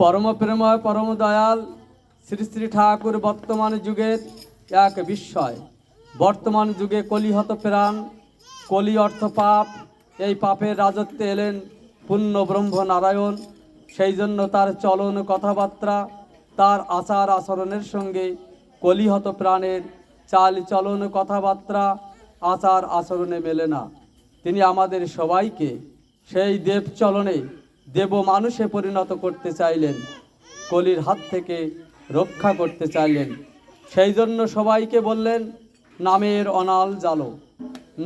পরম প্রেময়, পরম দয়াল, শ্রী শ্রী ঠাকুর বর্তমান যুগের এক বিস্ময়। বর্তমান যুগে কলিহত প্রাণ, কলি অর্থ পাপ, এই পাপের রাজত্বে এলেন পূর্ণ ব্রহ্ম নারায়ণ। সেই জন্য তার চলন কথাবার্তা, তার আচার আচরণের সঙ্গে কলিহত প্রাণের চাল চলন কথাবার্তা, আচার আচরণে মেলে না। তিনি আমাদের সবাইকে সেই দেব চলনে দেব মানুষে পরিণত করতে চাইলেন, কলির হাত থেকে রক্ষা করতে চাইলেন। সেই জন্য সবাইকে বললেন, নামের অনাল জালো,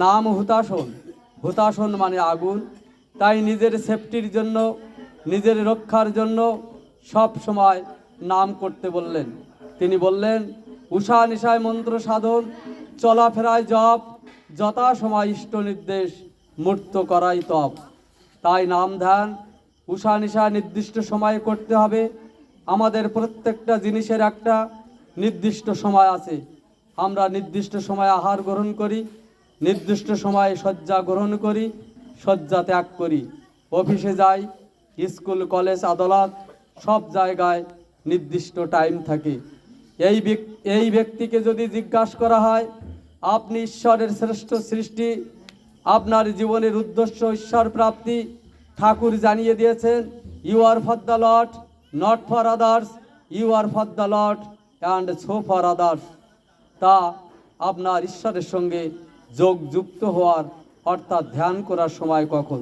নাম হুতাসন হুতাসন মানে আগুন। তাই নিজের সেফটির জন্য, নিজের রক্ষার জন্য সব সময় নাম করতে বললেন। তিনি বললেন, উষা নিশায় মন্ত্র সাধন, চলাফেরায় জপ যথা সময় ইষ্ট নির্দেশ, মূর্ত করাই তপ। তাই নাম ধ্যান উষা নিশা নির্দিষ্ট সময়ে করতে হবে। আমাদের প্রত্যেকটা জিনিসের একটা নির্দিষ্ট সময় আছে। আমরা নির্দিষ্ট সময়ে আহার গ্রহণ করি, নির্দিষ্ট সময়ে শয্যা গ্রহণ করি, শয্যা ত্যাগ করি। অফিসে যাই, স্কুল, কলেজ, আদালত, সব জায়গায় নির্দিষ্ট টাইম থাকে। এই এই ব্যক্তিকে যদি জিজ্ঞাসা করা হয়, আপনি ঈশ্বরের শ্রেষ্ঠ সৃষ্টি, আপনার জীবনের উদ্দেশ্য, ঈশ্বর প্রাপ্তি ঠাকুর জানিয়ে দিয়েছেন you are for the lot not for others you are for the lot and so for others তা আপনার ঈশ্বরের সঙ্গে যোগ যুক্ত হওয়ার, অর্থাৎ ধ্যান করার সময় কখন?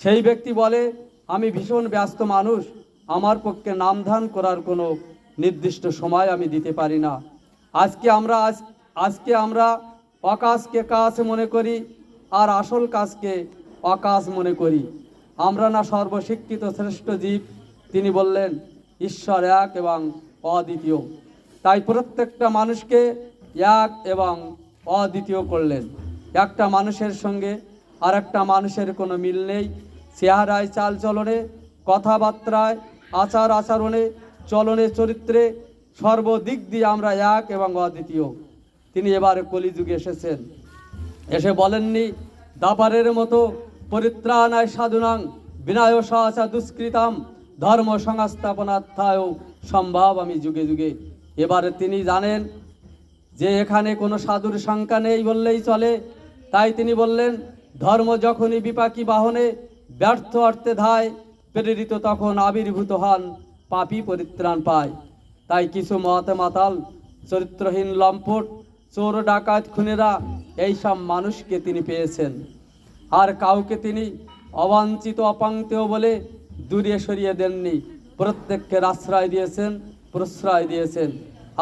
সেই ব্যক্তি বলে, আমি ভীষণ ব্যস্ত মানুষ, আমার পক্ষে নাম ধ্যান করার কোনো নির্দিষ্ট সময় আমি দিতে পারি না। আজকে আমরা, আজ, আজকে আমরা অকাশকে কাজ মনে করি আর আসল কাজকে অকাশ মনে করি। আমরা না সর্বশিক্ষিত শ্রেষ্ঠ জীব। তিনি বললেন, ঈশ্বর এক এবং অদ্বিতীয়। তাই প্রত্যেকটা মানুষকে এক এবং অদ্বিতীয় করলেন। একটা মানুষের সঙ্গে আর একটা মানুষের কোনো মিল নেই। চেহারায় চাল চলনে কথাবার্তায়, আচার আচরণে, চলনে, চরিত্রে সর্বদিক দিয়ে আমরা এক এবং অদ্বিতীয়। তিনি এবারে কলিযুগে এসেছেন। এসে বলেননি দাপারের মতো পরিত্রাণায় সাধুনাং বিনায় সহসা দুষ্কৃতাম ধর্ম সংস্থাপনার্থায় সম্ভব আমি যুগে যুগে। এবারে তিনি জানেন যে এখানে কোনো সাধুর সংখ্যা নেই বললেই চলে। তাই তিনি বললেন, ধর্ম যখনই বিপাকী বাহনে ব্যর্থ অর্থে ধায়, প্রেরিত তখন আবির্ভূত হন, পাপী পরিত্রাণ পায়। তাই কিছু মতে মাতাল, চরিত্রহীন লম্পট, চোর ডাকাত খুনেরা এইসব মানুষকে তিনি পেয়েছেন। আর কাউকে তিনি অবাঞ্ছিত অপাঙ্ক্তেয় বলে দূরে সরিয়ে দেননি। প্রত্যেককে আশ্রয় দিয়েছেন, প্রশ্রয় দিয়েছেন,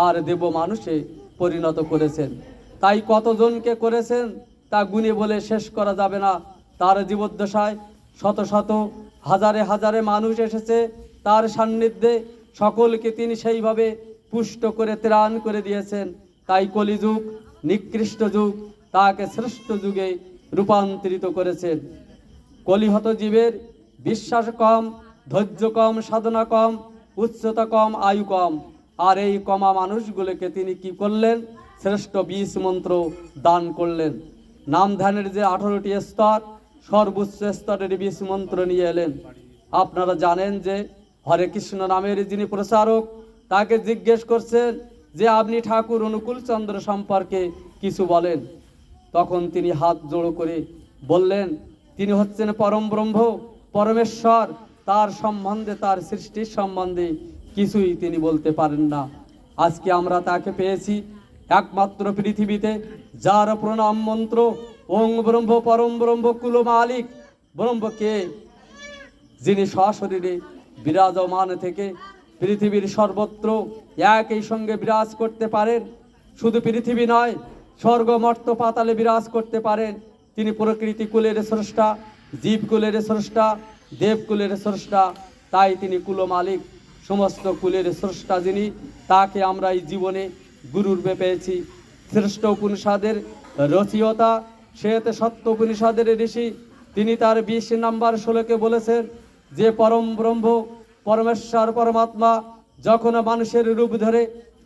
আর দেব মানুষে পরিণত করেছেন। তাই কতজনকে করেছেন, তা গুণে বলে শেষ করা যাবে না। তার জীবদ্দশায় শত শত, হাজারে হাজারে মানুষ এসেছে। তার সান্নিধ্যে সকলকে তিনি সেইভাবে পুষ্ট করে, ত্রাণ করে দিয়েছেন। তাই কলিযুগ, নিকৃষ্ট যুগ, তাকে শ্রেষ্ঠ যুগে রূপান্তরিত করেছেন কলিহত জীবের বিশ্বাস কম, ধৈর্য কম, সাধনা কম, উচ্চতা কম, আয়ু কম। আর এই কমা মানুষগুলোকে তিনি কি করলেন? শ্রেষ্ঠ বিষ মন্ত্র দান করলেন। নাম ধ্যানের যে আঠারোটি স্তর, সর্বোচ্চ স্তরের বিষ মন্ত্র নিয়ে এলেন। আপনারা জানেন যে হরে কৃষ্ণ নামের যিনি প্রচারক, তাকে জিজ্ঞেস করছেন যে আপনি ঠাকুর অনুকূল চন্দ্র সম্পর্কে কিছু বলেন। তখন তিনি হাত জোড়ো করে বললেন, তিনি হচ্ছেন পরম ব্রহ্ম, পরমেশ্বর। তার সম্বন্ধে, তার সৃষ্টির সম্বন্ধে কিছুই তিনি বলতে পারেন না। আজকে আমরা তাকে পেয়েছি একমাত্র পৃথিবীতে, যার প্রণাম মন্ত্র, ওং ব্রহ্ম, পরম ব্রহ্ম, কুল মালিক। ব্রহ্মকে যিনি সশরীরে বিরাজমান থেকে পৃথিবীর সর্বত্র একই সঙ্গে বিরাজ করতে পারেন। শুধু পৃথিবী নয় স্বর্গ মর্ত পাতালে বিরাজ করতে পারেন। তিনি প্রকৃতি কুলের স্রষ্টা জীবকুলের স্রষ্টা দেবকুলের স্রষ্টা। তাই তিনি কুল মালিক, সমস্ত কুলের স্রষ্টা যিনি। তাকে আমরা এই জীবনে গুরুরূপে পেয়েছি। শ্রেষ্ঠ উপনিষদের রচয়িতা, শ্বেত সত্য উপনিষদের ঋষি, তিনি তার বিশ নাম্বার ষোলোকে বলেছেন, যে পরম ব্রহ্ম, পরমেশ্বর, পরমাত্মা, যখন মানুষের রূপ ধরে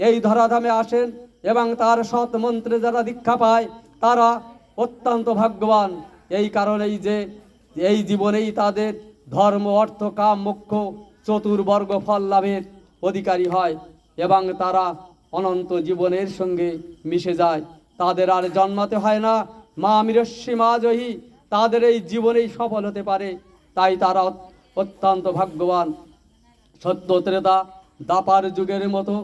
এই ধরাধামে আসেন এবং তার সৎ মন্ত্রে যারা দীক্ষা পায়, তারা অত্যন্ত ভাগ্যবান। এই কারণেই যে এই জীবনেই তাদের ধর্ম, অর্থ, কাম, মোক্ষ চতুর্বর্গ ফল লাভের অধিকারী হয় এবং তারা অনন্ত জীবনের সঙ্গে মিশে যায়। তাদের আর জন্মাতে হয় না। মা মিরস্বী মা জয়ী তাদের এই জীবনেই সফল হতে পারে। তাই তারা অত্যন্ত ভাগ্যবান। সত্য ত্রেতা, দাপার যুগের মতো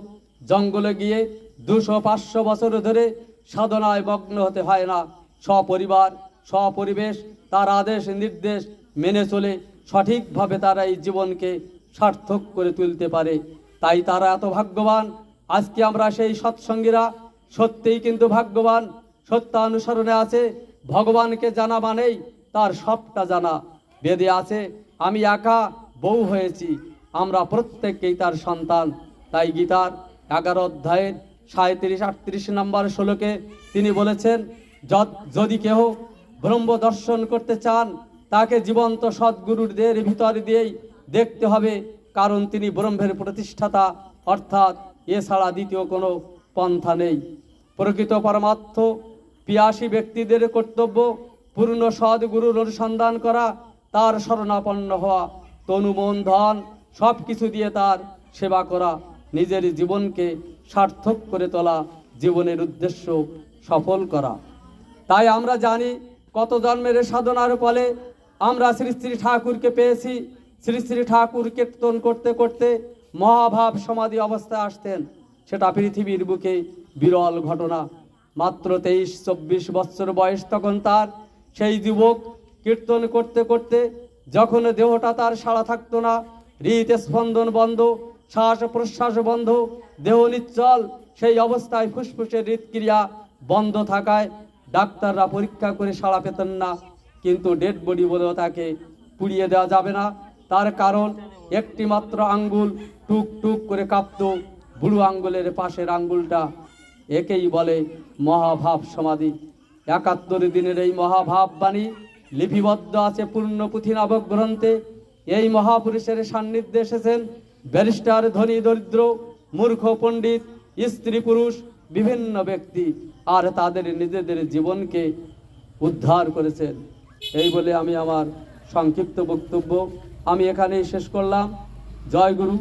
জঙ্গলে গিয়ে দুশো পাঁচশো বছর ধরে সাধনায় মগ্ন হতে হয় না। সপরিবার, সপরিবেশ, তার আদেশ, নির্দেশ মেনে চলে, সঠিকভাবে তারা এই জীবনকে সার্থক করে তুলতে পারে। তাই তারা এত ভাগ্যবান। আজকে আমরা সেই সৎসঙ্গীরা, সত্যিই কিন্তু ভাগ্যবান। সত্যানুসরণে আছে, ভগবানকে জানা মানেই তার সবটা জানা। বেদে আছে, আমি একা বউ হয়েছি, আমরা প্রত্যেককেই তার সন্তান। তাই গীতার এগারো অধ্যায়ের সাঁত্রিশ আটত্রিশ নম্বর শ্লোকে তিনি বলেছেন, "যদ- কেহ ব্রহ্ম দর্শন করতে চান, তাকে জীবন্ত সদ্গুরুদের ভিতর দিয়েই দেখতে হবে, কারণ তিনি ব্রহ্মের প্রতিষ্ঠাতা, অর্থাৎ এছাড়া দ্বিতীয় কোনো পন্থা নেই। প্রকৃত পরমার্থ, পিয়াসী ব্যক্তিদের কর্তব্য, পূর্ণ সদ্গুরুর অনুসন্ধান করা, তার শরণাপন্ন হওয়া তনু মন ধন সব কিছু দিয়ে তার সেবা করা, নিজের জীবনকে সার্থক করে তোলা জীবনের উদ্দেশ্য সফল করা। তাই আমরা জানি, কত জন্মের সাধনার ফলে আমরা শ্রী শ্রী ঠাকুরকে পেয়েছি। শ্রী শ্রী ঠাকুর কীর্তন করতে করতে মহাভাব সমাধি অবস্থায় আসতেন। সেটা পৃথিবীর বুকে বিরল ঘটনা। মাত্র তেইশ, চব্বিশ বছর বয়স তখন তার। সেই যুবক কীর্তন করতে করতে যখন দেহটা তার সাড়া থাকতো না হৃদ স্পন্দন বন্ধ শ্বাস প্রশ্বাস বন্ধ, দেহ নিশ্চল সেই অবস্থায় ফুসফুসের হৃদক্রিয়া বন্ধ থাকায় ডাক্তাররা পরীক্ষা করে সাড়া পেতেন না। কিন্তু ডেড বডি বলেও তাকে পুড়িয়ে দেওয়া যাবে না। তার কারণ একটি মাত্র আঙ্গুল টুক টুক করে কাঁপতো। বুড়ো আঙ্গুলের পাশের আঙ্গুলটা একেই বলে মহাভাব সমাধি। একাত্তর দিনের এই মহাভাব বাণী লিপিবদ্ধ আছে পূর্ণ পুঁথি নাবক গ্রন্থে। এই মহাপুরুষের সান্নিধ্যে এসেছেন ব্যারিস্টার, ধনী, দরিদ্র, মূর্খ, পণ্ডিত, স্ত্রী, পুরুষ, বিভিন্ন ব্যক্তি আর তাদের নিজেদের জীবনকে উদ্ধার করেছেন। এই বলে আমি আমার সংক্ষিপ্ত বক্তব্য আমি এখানেই শেষ করলাম। জয় গুরু।